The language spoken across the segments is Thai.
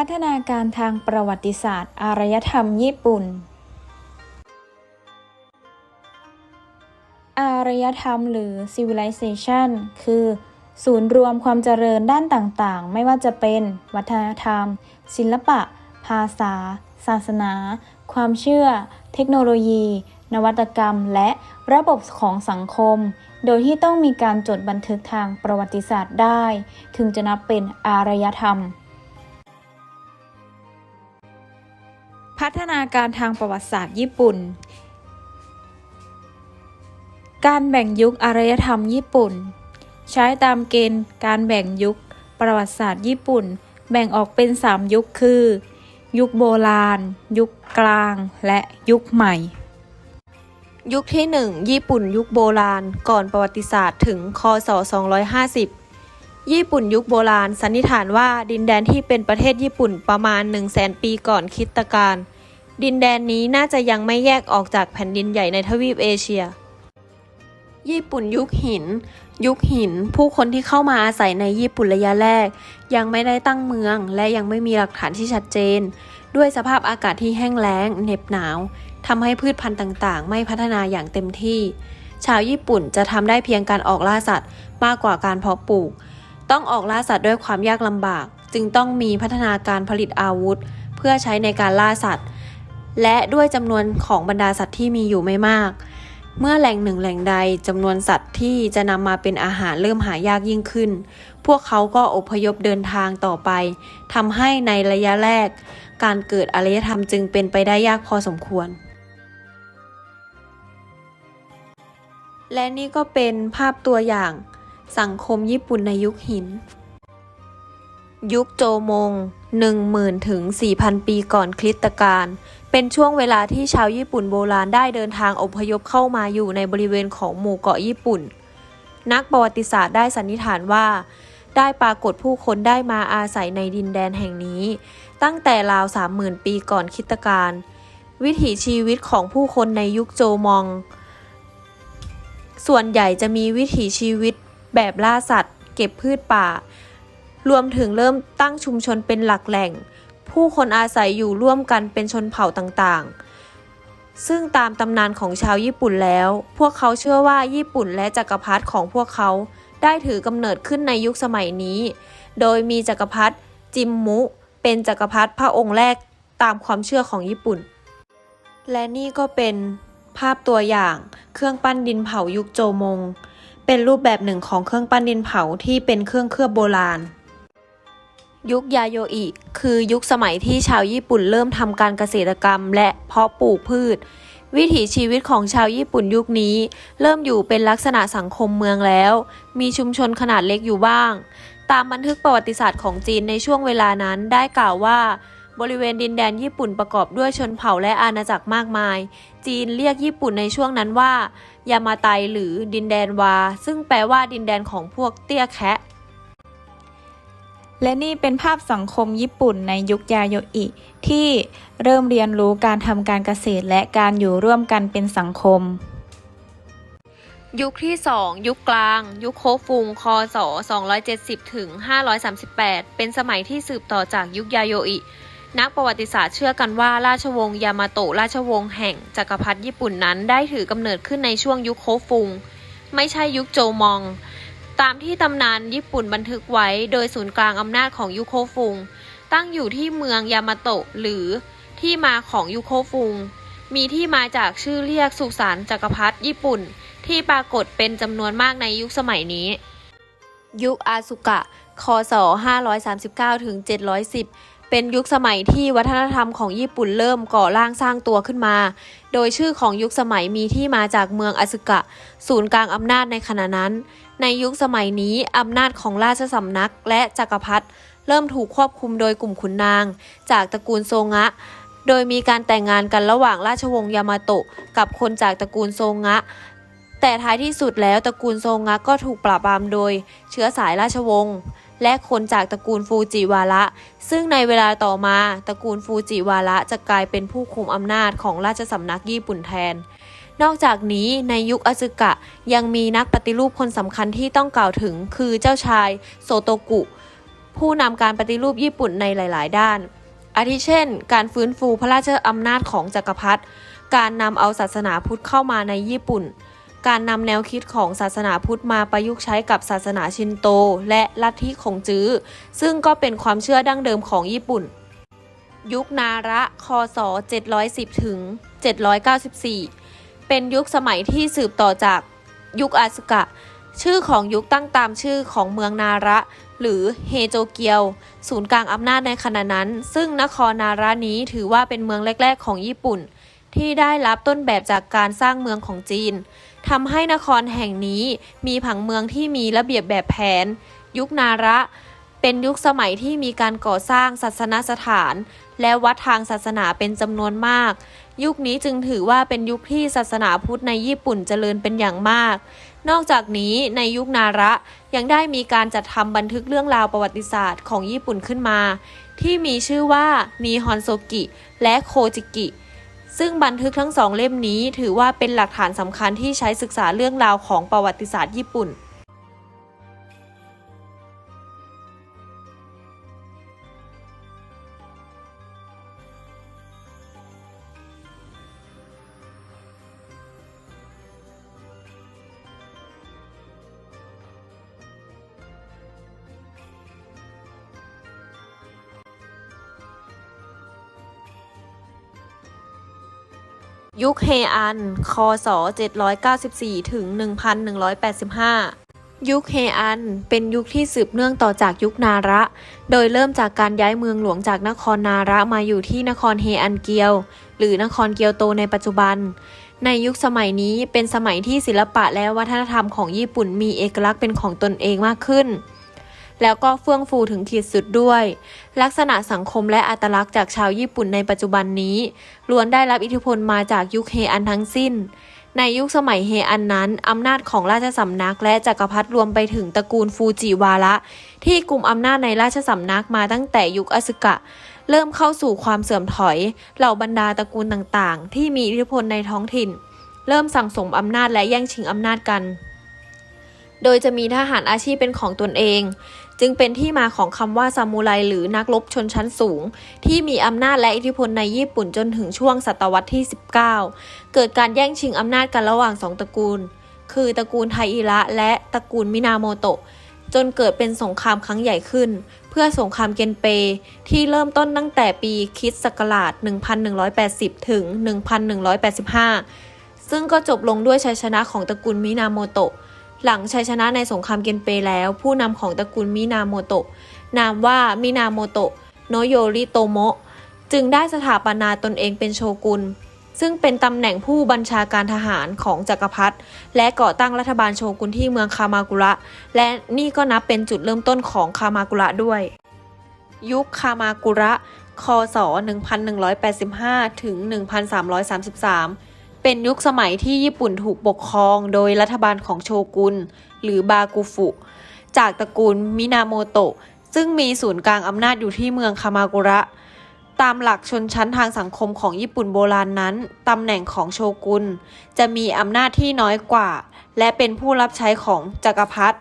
พัฒนาการทางประวัติศาสตร์ อารยธรรมญี่ปุ่น อารยธรรมหรือ civilization คือ ศูนย์รวมความเจริญด้านต่างๆ ไม่ว่าจะเป็นวัฒนธรรม ศิลปะ ภาษา ศาสนา ความเชื่อ เทคโนโลยี นวัตกรรม และระบบของสังคม โดยที่ต้องมีการจดบันทึกทางประวัติศาสตร์ได้ ถึงจะนับเป็นอารยธรรม พัฒนาการทางประวัติศาสตร์ญี่ปุ่น การแบ่งยุคอารยธรรมญี่ปุ่น ใช้ตามเกณฑ์การแบ่งยุคประวัติศาสตร์ญี่ปุ่น แบ่งออกเป็น 3 ยุคคือ ยุคโบราณ ยุคกลาง และยุคใหม่ ยุคที่ 1 ญี่ปุ่นยุคโบราณ ก่อนประวัติศาสตร์ถึง คศ 250ญี่ปุ่นยุคโบราณสันนิษฐานว่าดินแดนที่เป็นประเทศญี่ปุ่นประมาณ 1 0 0 0 0แสนปีก่อนคริสตกาล ดินแดนนี้น่าจะยังไม่แยกออกจากแผ่นดินใหญ่ในทวีปเอเชีย ญี่ปุ่นยุคหิน ยุคหิน ผู้คนที่เข้ามาอาศัยในญี่ปุ่นระยะแรก ยังไม่ได้ตั้งเมือง และยังไม่มีหลักฐานที่ชัดเจน ด้วยสภาพอากาศที่แห้งแล้งเหน็บหนาวทำให้พืชพันธุ์ต่างๆ ไม่พัฒนาอย่างเต็มที่ ชาวญี่ปุ่นจะทำได้เพียงการออกล่าสัตว์ มากกว่าการเพาะปลูก ต้องออกล่าสัตว์ด้วยความยากลำบาก จึงต้องมีพัฒนาการผลิตอาวุธ เพื่อใช้ในการล่าสัตว์ และด้วยจำนวนของบรรดาสัตว์ที่มีอยู่ไม่มาก เมื่อแหล่งหนึ่งแหล่งใดจำนวนสัตว์ที่จะนำมาเป็นอาหารเริ่มหายากยิ่งขึ้น พวกเขาก็อพยพเดินทางต่อไปทำให้ในระยะแรก การเกิดอารยธรรมจึงเป็นไปได้ยากพอสมควรและนี่ก็เป็นภาพตัวอย่าง สังคมญี่ปุ่นในยุคหิน ยุคโจมง 10,000 ถึง 4,000 ปีก่อนคริสตกาล เป็นช่วงเวลาที่ชาวญี่ปุ่นโบราณได้เดินทางอพยพเข้ามาอยู่ในบริเวณของหมู่เกาะญี่ปุ่น นักประวัติศาสตร์ได้สันนิษฐานว่า ได้ปรากฏผู้คนได้มาอาศัยในดินแดนแห่งนี้ ตั้งแต่ราว 30,000 ปีก่อนคิตกาลวิถีชีวิตของผู้คนในยุคโจมอง ส่วนใหญ่จะมีวิถีชีวิตแบบล่าสัตว์ เก็บพืชป่า รวมถึงเริ่มตั้งชุมชนเป็นหลักแหล่ง ผู้คนอาศัยอยู่ร่วมกันเป็นชนเผ่าต่างๆ ซึ่งตามตำนานของชาวญี่ปุ่นแล้ว พวกเขาเชื่อว่าญี่ปุ่นและจักรพรรดิของพวกเขาได้ถือกำเนิดขึ้นในยุคสมัยนี้ โดยมีจักรพรรดิจิมมุ เป็นจักรพรรดิพระองค์แรกตามความเชื่อของญี่ปุ่น และนี่ก็เป็นภาพตัวอย่างเครื่องปั้นดินเผายุคโจมง เป็นรูปแบบหนึ่งของเครื่องปั้นดินเผาที่เป็นเครื่องเคลือบโบราณ ยุคยาโยอิ คือยุคสมัยที่ชาวญี่ปุ่นเริ่มทำการเกษตรกรรม และเพาะปลูกพืช วิถีชีวิตของชาวญี่ปุ่นยุคนี้ เริ่มอยู่เป็นลักษณะสังคมเมืองแล้ว มีชุมชนขนาดเล็กอยู่บ้าง ตามบันทึกประวัติศาสตร์ของจีนในช่วงเวลานั้นได้กล่าวว่า บริเวณดินแดนญี่ปุ่นประกอบด้วยชนเผ่าและอาณาจักรมากมาย จีนเรียกญี่ปุ่นในช่วงนั้นว่า ยามาไตหรือดินแดนวา ซึ่งแปลว่าดินแดนของพวกเตี้ยแคะ และนี่เป็นภาพสังคมญี่ปุ่นในยุคยาโยอิ ที่เริ่มเรียนรู้การทำการเกษตรและการอยู่ร่วมกันเป็นสังคม ยุคที่ 2 ยุคกลาง ยุคโคฟุงคศ270ถึง538 เป็นสมัยที่สืบต่อจากยุคยาโยอิ นักประวัติศาสตร์เชื่อกันว่าราชวงศ์ยามาโตะราชวงศ์แห่งจักรพรรดิญี่ปุ่นนั้นได้ถือกำเนิดขึ้นในช่วงยุคโคฟุง ไม่ใช่ยุคโจมอง ตามที่ตำนานญี่ปุ่นบันทึกไว้โดยศูนย์กลางอำนาจของยุคโคฟุง ตั้งอยู่ที่เมืองยามาโตะหรือที่มาของยุคโคฟุง มีที่มาจากชื่อเรียกสุสานจักรพรรดิญี่ปุ่น ที่ปรากฏเป็นจำนวนมากในยุคสมัยนี้ ยุคอาสุกะ คศ 539-710 เป็นยุคสมัยที่วัฒนธรรมของญี่ปุ่นเริ่มก่อร่างสร้างตัวขึ้นมา โดยชื่อของยุคสมัยมีที่มาจากเมืองอาสุกะ ศูนย์กลางอำนาจในขณะนั้น ในยุคสมัยนี้อำนาจของราชสำนักและจักรพรรดิเริ่มถูกควบคุมโดยกลุ่มขุนนาง จากตระกูลโซงะ โดยมีการแต่งงานกันระหว่างราชวงศ์ยามาโตะกับคนจากตระกูลโซงะ แต่ท้ายที่สุดแล้วตระกูลโซงะก็ถูกปราบปรามโดย เชื้อสายราชวงศ์ และคนจากตระกูลฟูจิวาระ ซึ่งในเวลาต่อมาตระกูลฟูจิวาระจะกลายเป็นผู้คุมอำนาจของราชสำนักญี่ปุ่นแทน นอกจากนี้ในยุคอสึกะยังมีนักปฏิรูปคนสำคัญที่ต้องกล่าวถึง คือเจ้าชายโซโตกุ ผู้นำการปฏิรูปญี่ปุ่นในหลาย ๆ ด้าน อาทิเช่น การฟื้นฟูพระราชอำนาจของจักรพรรดิการนำเอาศาสนาพุทธเข้ามาในญี่ปุ่น การนำแนวคิดของศาสนาพุทธมาประยุกต์ใช้กับศาสนาชินโต และลัทธิของจื้อ ซึ่งก็เป็นความเชื่อดั้งเดิมของญี่ปุ่น ยุคนาระ คศ 710 ถึง 794 เป็นยุคสมัยที่สืบต่อจากยุคอาสึกะ ชื่อของยุคตั้งตามชื่อของเมืองนาระ หรือเฮโจเกียว ศูนย์กลางอำนาจในขณะนั้น ซึ่งนครนาระนี้ถือว่าเป็นเมืองแรก ๆ ของญี่ปุ่นที่ได้รับต้นแบบจากการสร้างเมืองของจีน ทำให้นครแห่งนี้มีผังเมืองที่มีระเบียบแบบแผน ยุคนาระ เป็นยุคสมัยที่มีการก่อสร้างศาสนสถาน และวัดทางศาสนาเป็นจำนวนมาก ยุคนี้จึงถือว่าเป็นยุคที่ศาสนาพุทธในญี่ปุ่นเจริญเป็นอย่างมาก นอกจากนี้ในยุคนาระยังได้มีการจัดทำบันทึกเรื่องราวประวัติศาสตร์ของญี่ปุ่นขึ้นมา ที่มีชื่อว่านีฮอนโซกิ และโคจิกิ ซึ่งบันทึกทั้งสองเล่มนี้ถือว่าเป็นหลักฐานสำคัญที่ใช้ศึกษาเรื่องราวของประวัติศาสตร์ญี่ปุ่น ยุคเฮอัน คศ 794 ถึง 1185 ยุคเฮอัน เป็นยุคที่สืบเนื่องต่อจากยุคนาระ โดยเริ่มจากการย้ายเมืองหลวงจากนครนาระมาอยู่ที่นครเฮอันเกียว หรือนครเกียวโตในปัจจุบัน ในยุคสมัยนี้เป็นสมัยที่ศิลปะและวัฒนธรรมของญี่ปุ่นมีเอกลักษณ์เป็นของตนเองมากขึ้น แล้วก็เฟื่องฟูถึงขีดสุดด้วย ลักษณะสังคมและอัตลักษณ์จากชาวญี่ปุ่นในปัจจุบันนี้ล้วนได้รับอิทธิพลมาจากยุคเฮอันทั้งสิ้น ในยุคสมัยเฮอันนั้น อำนาจของราชสำนักและจักรพรรดิรวมไปถึงตระกูลฟูจิวาระที่กลุ่มอำนาจในราชสำนักมาตั้งแต่ยุคอสึกะเริ่มเข้าสู่ความเสื่อมถอย เหล่าบรรดาตระกูลต่างๆ ที่มีอิทธิพลในท้องถิ่น เริ่มสั่งสมอำนาจและแย่งชิงอำนาจกัน โดยจะมีทหารอาชีพเป็นของตนเอง จึงเป็นที่มาของคำว่าซามูไรหรือนักรบชนชั้นสูง ที่มีอำนาจและอิทธิพลในญี่ปุ่นจนถึงช่วงศตวรรษที่ 19 เกิดการแย่งชิงอำนาจกันระหว่างสองตระกูล คือตระกูลไทอิระและตระกูลมินาโมโตะจนเกิดเป็นสงครามครั้งใหญ่ขึ้น เพื่อสงครามเกนเป ที่เริ่มต้นตั้งแต่ปีคริสต์ศักราช 1180 ถึง 1185 ซึ่งก็จบลงด้วยชัยชนะของตระกูลมินาโมโตะ หลังชัยชนะในสงครามเกนเปแล้ว ผู้นำของตระกูลมินาโมโตะ นามว่ามินาโมโตะโนโยริโตโมะ จึงได้สถาปนาตนเองเป็นโชกุน ซึ่งเป็นตำแหน่งผู้บัญชาการทหารของจักรพรรดิและก่อตั้งรัฐบาลโชกุนที่เมืองคามากุระ และนี่ก็นับเป็นจุดเริ่มต้นของคามากุระด้วย ยุคคามากุระ คศ 1185 ถึง 1333 เป็นยุคสมัยที่ญี่ปุ่นถูกปกครองโดยรัฐบาลของโชกุนหรือบากุฟุ จากตระกูลมินาโมโตะ ซึ่งมีศูนย์กลางอำนาจอยู่ที่เมืองคามากุระ ตามหลักชนชั้นทางสังคมของญี่ปุ่นโบราณนั้น ตำแหน่งของโชกุนจะมีอำนาจที่น้อยกว่า และเป็นผู้รับใช้ของจักรพรรดิ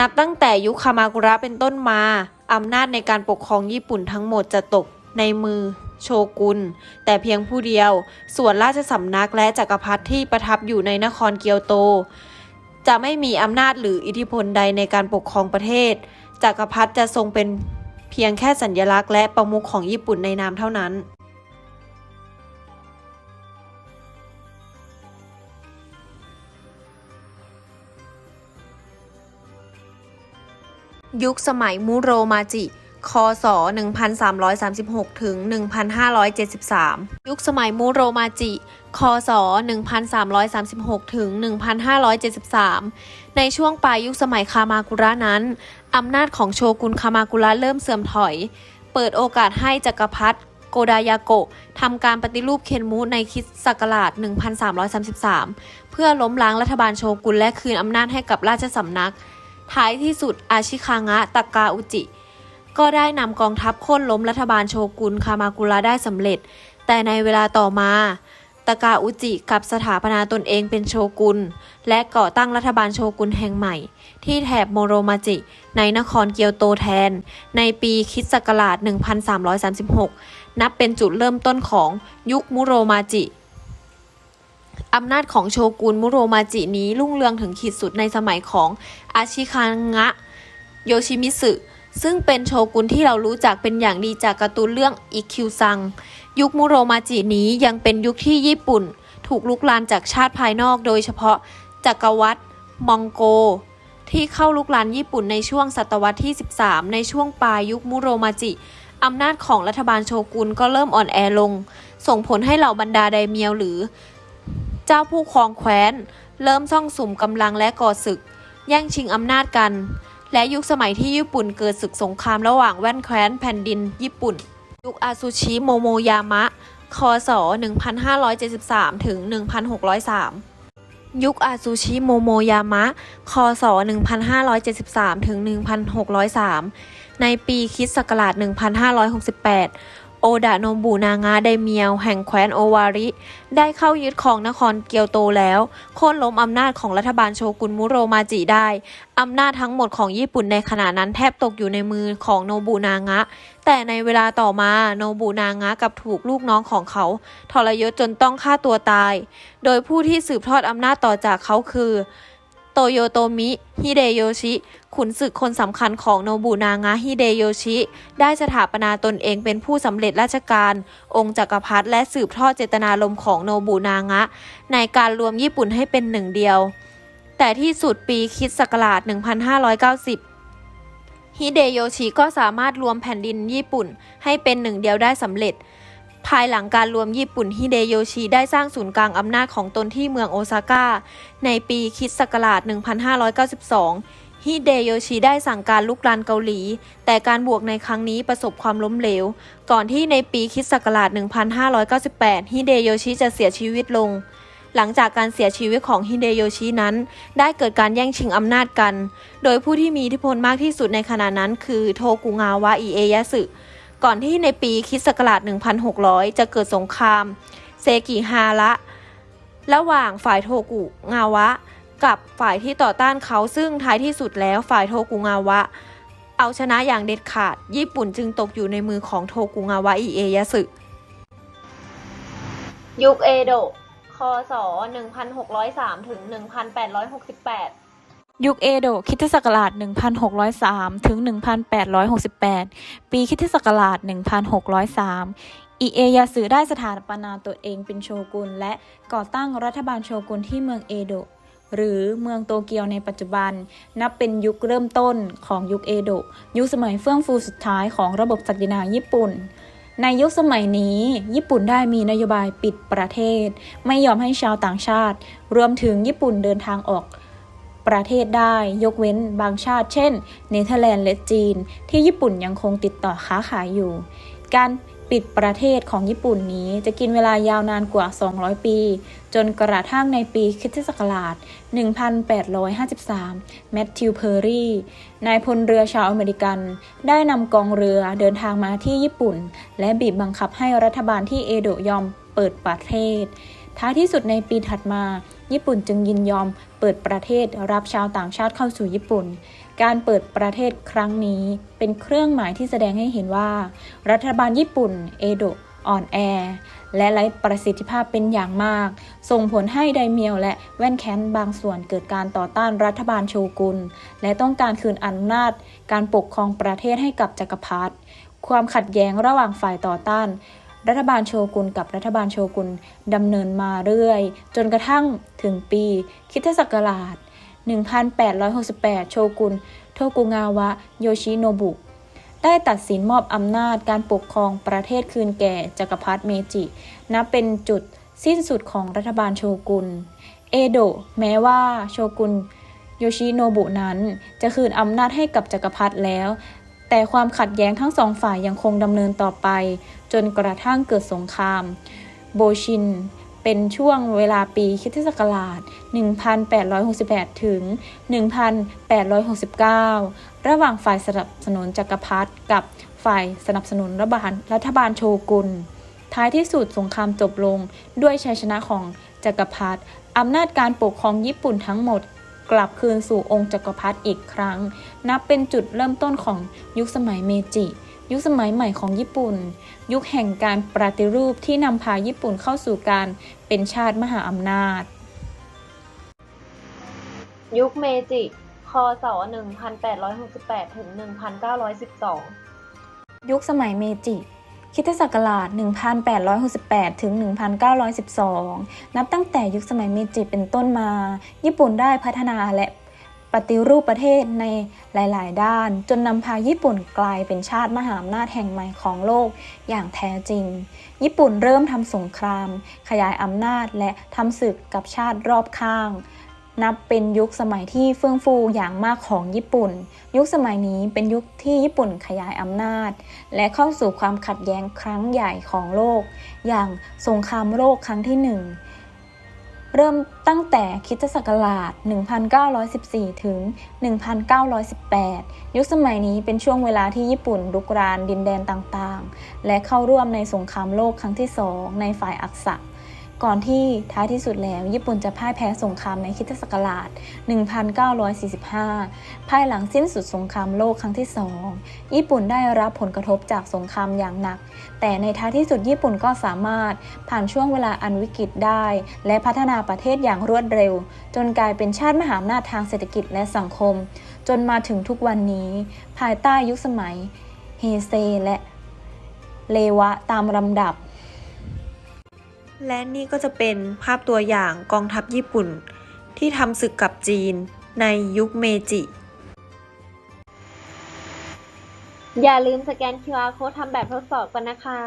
นับตั้งแต่ยุคคามากุระเป็นต้นมา อำนาจในการปกครองญี่ปุ่นทั้งหมดจะตกในมือ โชกุนแต่เพียงผู้เดียว ส่วนราชสำนักและจักรพรรดิที่ประทับอยู่ในนครเกียวโต จะไม่มีอำนาจหรืออิทธิพลใดในการปกครองประเทศจักรพรรดิจะทรงเป็นเพียงแค่สัญลักษณ์และประมุขของญี่ปุ่นในนามเท่านั้นยุคสมัยมุโรมาจิ คศ 1336 ถึง 1573 ยุคสมัยมุโรมาจิ คศ 1336 ถึง 1573 ในช่วงปลายยุคสมัยคามากุระนั้น อำนาจของโชกุนคามากุระเริ่มเสื่อมถอย เปิดโอกาสให้จักรพรรดิโกดายาโกะทำการปฏิรูปเคนมุในคิสศักราช 1333 เพื่อล้มล้างรัฐบาลโชกุนและคืนอำนาจให้กับราชสำนัก ท้ายที่สุดอาชิคางะตากาอุจิ ก็ได้นำกองทัพโค่นล้มรัฐบาลโชกุนคามากุระได้สำเร็จ แต่ในเวลาต่อมาตากาอุจิกับสถาปนาตนเองเป็นโชกุน และก่อตั้งรัฐบาลโชกุนแห่งใหม่ ที่แถบโมโรมาจิ ในนครเกียวโตแทน ในปีคริสต์ศักราช 1336 นับเป็นจุดเริ่มต้นของยุคมุโรมาจิอำนาจของโชกุนมุโรมาจินี้รุ่งเรืองถึงขีดสุดในสมัยของอาชิคังะ โยชิมิสึ ซึ่งเป็นโชกุนที่เรารู้จักเป็นอย่างดีจากการ์ตูนเรื่องอิคิวซัง ยุคมุโรมาจินี้ยังเป็นยุคที่ญี่ปุ่น ถูกลุกลานจากชาติภายนอกโดยเฉพาะจักรวรรดิมองโก ที่เข้าลุกลานญี่ปุ่นในช่วงศตวรรษที่ 13 ในช่วงปลายยุคมุโรมาจิอำนาจของรัฐบาลโชกุนก็เริ่มอ่อนแอลง ส่งผลให้เหล่าบรรดาไดเมียวหรือ เจ้าผู้ครองแคว้น เริ่มซ่องสุมกำลังและก่อศึก แย่งชิงอำนาจกัน และยุคสมัยที่ญี่ปุ่นเกิดศึกสงครามระหว่างแว่นแคว้นแผ่นดินญี่ปุ่น ยุคอาซูชิโมโมยามะ คศ 1573 ถึง 1603 ยุคอาซูชิโมโมยามะ คศ 1573 ถึง 1603 ในปีคริสต์ศักราช 1568 โอดะโนบุนางาไดเมียวแห่งแคว้นโอวาริ ได้เข้ายึดครองนครเกียวโตแล้วโค่นล้มอำนาจของรัฐบาลโชกุนมุโรมาจิได้ อำนาจทั้งหมดของญี่ปุ่นในขณะนั้นแทบตกอยู่ในมือของโนบุนางะ แต่ในเวลาต่อมาโนบุนางะกับถูกลูกน้องของเขา ทรยศจนต้องฆ่าตัวตาย โดยผู้ที่สืบทอดอำนาจต่อจากเขาคือ โตโยโตมิ ฮิเดโยชิ ขุนศึกคนสำคัญของโนบุนางะฮิเดโยชิ ได้สถาปนาตนเองเป็นผู้สำเร็จราชการ องค์จักรพรรดิและสืบทอดเจตนารมณ์ของโนบุนางะ ในการรวมญี่ปุ่นให้เป็นหนึ่งเดียว แต่ที่สุดปีคริสต์ศักราช 1590ฮิเดโยชิก็สามารถรวมแผ่นดินญี่ปุ่นให้เป็นหนึ่งเดียวได้สำเร็จ ภายหลังการรวมญี่ปุ่นฮิเดโยชิได้สร้างศูนย์กลางอำนาจของตนที่เมืองโอซาก้า ในปีคริสต์ศักราช 1592 ฮิเดโยชิได้สั่งการลุกรานเกาหลี แต่การบวกในครั้งนี้ประสบความล้มเหลว ก่อนที่ในปีคริสต์ศักราช 1598 ฮิเดโยชิจะเสียชีวิตลง หลังจากการเสียชีวิตของฮิเดโยชินั้น ได้เกิดการแย่งชิงอำนาจกัน โดยผู้ที่มีอิทธิพลมากที่สุดในขณะนั้นคือโทกุงาวะอิเอยะสึ ก่อนที่ในปีคริสต์ศักราช1600 จะเกิดสงครามเซกิฮาระ ระหว่างฝ่ายโทกุงาวะ กับฝ่ายที่ต่อต้านเขาซึ่งท้ายที่สุดแล้วฝ่ายโทกุงาวะ เอาชนะอย่างเด็ดขาด ญี่ปุ่นจึงตกอยู่ในมือของโทกุงาวะอิเอยะสึ ยุคเอโดะ คศ 1603ถึง1868 ยุคเอโดะคริสตศักราช 1603 ถึง 1868 ปีคริสตศักราช 1603 อิเอยาสึได้สถาปนาตัวเองเป็นโชกุนและก่อตั้งรัฐบาลโชกุนที่เมืองเอโดะหรือเมืองโตเกียวในปัจจุบัน นับเป็นยุคเริ่มต้นของยุคเอโดะยุคสมัยเฟื่องฟูสุดท้ายของระบบศักดินาญี่ปุ่นในยุคสมัยนี้ ญี่ปุ่นได้มีนโยบายปิดประเทศ ไม่ยอมให้ชาวต่างชาติ รวมถึงญี่ปุ่นเดินทางออก ประเทศได้ ยกเว้นบางชาติ เช่น เนเธอร์แลนด์และจีน ที่ญี่ปุ่นยังคงติดต่อค้าขายอยู่ การปิดประเทศของญี่ปุ่นนี้จะกินเวลายาวนานกว่า 200 ปี จนกระทั่งในปีคริสตศักราช 1853 แมทธิวเพอร์รี่ นายพลเรือชาวอเมริกัน ได้นำกองเรือเดินทางมาที่ญี่ปุ่น และบีบบังคับให้รัฐบาลที่เอโดะยอมเปิดประเทศ ท้ายที่สุดในปีถัดมา ญี่ปุ่นจึงยินยอม เปิดประเทศรับชาวต่างชาติเข้าสู่ญี่ปุ่น การเปิดประเทศครั้งนี้เป็นเครื่องหมายที่แสดงให้เห็นว่า รัฐบาลญี่ปุ่นเอโดะอ่อนแอ และไร้ประสิทธิภาพเป็นอย่างมาก ส่งผลให้ไดเมียวและแว่นแค้นบางส่วนเกิดการต่อต้านรัฐบาลโชกุน และต้องการคืนอำนาจ การปกครองประเทศให้กับจักรพรรดิความขัดแย้งระหว่างฝ่ายต่อต้าน รัฐบาลโชกุนกับรัฐบาลโชกุนดำเนินมาเรื่อย จนกระทั่งถึงปีคริสตศักราช 1868 โชกุนโทกุงาวะ โยชิโนบุ ได้ตัดสินมอบอำนาจการปกครองประเทศคืนแก่จักรพรรดิเมจิ นับเป็นจุดสิ้นสุดของรัฐบาลโชกุน เอโดะแม้ว่าโชกุนโยชิโนบุนั้นจะคืนอำนาจให้กับจักรพรรดิแล้ว แต่ความขัดแย้งทั้งสองฝ่ายยังคงดำเนินต่อไป จนกระทั่งเกิดสงคราม โบชินเป็นช่วงเวลาปีคริสตศักราช 1868 ถึง 1869 ระหว่างฝ่ายสนับสนุนจักรพรรดิกับฝ่ายสนับสนุนรัฐบาลรัฐบาลโชกุน ท้ายที่สุดสงครามจบลงด้วยชัยชนะของจักรพรรดิอำนาจการปกครองญี่ปุ่นทั้งหมด กลับคืนสู่องค์จักรพรรดิอีกครั้ง นับเป็นจุดเริ่มต้นของยุคสมัยเมจิ ยุคสมัยใหม่ของญี่ปุ่น ยุคแห่งการปฏิรูปที่นำพาญี่ปุ่นเข้าสู่การเป็นชาติมหาอำนาจ ยุคเมจิ คศ 1868 ถึง 1912 ยุคสมัยเมจิ คริสตศักราช 1868 ถึง 1912 นับตั้งแต่ยุคสมัยเมจิเป็นต้นมา ญี่ปุ่นได้พัฒนาและปฏิรูปประเทศในหลาย ๆ ด้าน จนนำพาญี่ปุ่นกลายเป็นชาติมหาอำนาจแห่งใหม่ของโลกอย่างแท้จริง ญี่ปุ่นเริ่มทำสงคราม ขยายอำนาจและทำศึกกับชาติรอบข้าง นับเป็นยุคสมัยที่เฟื่องฟูอย่างมากของญี่ปุ่น ยุคสมัยนี้เป็นยุคที่ญี่ปุ่นขยายอำนาจ และเข้าสู่ความขัดแย้งครั้งใหญ่ของโลก อย่างสงครามโลกครั้งที่หนึ่งเริ่มตั้งแต่คิตศักราช 1914 ถึง 1918 ยุคสมัยนี้เป็นช่วงเวลาที่ญี่ปุ่นรุกรานดินแดนต่างๆ และเข้าร่วมในสงครามโลกครั้งที่สองในฝ่ายอักษะ ก่อนที่ท้ายที่สุดแล้ว ญี่ปุ่นจะพ่ายแพ้สงครามในคริสตศักราช 1945 ภายหลังสิ้นสุดสงครามโลกครั้งที่สองญี่ปุ่นได้รับผลกระทบจากสงครามอย่างหนัก แต่ในท้ายที่สุดญี่ปุ่นก็สามารถผ่านช่วงเวลาอันวิกฤตได้ และพัฒนาประเทศอย่างรวดเร็ว จนกลายเป็นชาติมหาอำนาจทางเศรษฐกิจและสังคม จนมาถึงทุกวันนี้ ภายใต้ยุคสมัยเฮเซและเลวะตามลำดับ และนี่ก็จะเป็นภาพตัวอย่างกองทัพญี่ปุ่น ที่ทำศึกกับจีนในยุคเมจิ อย่าลืมสแกน QR Code ทำแบบทดสอบกันนะคะ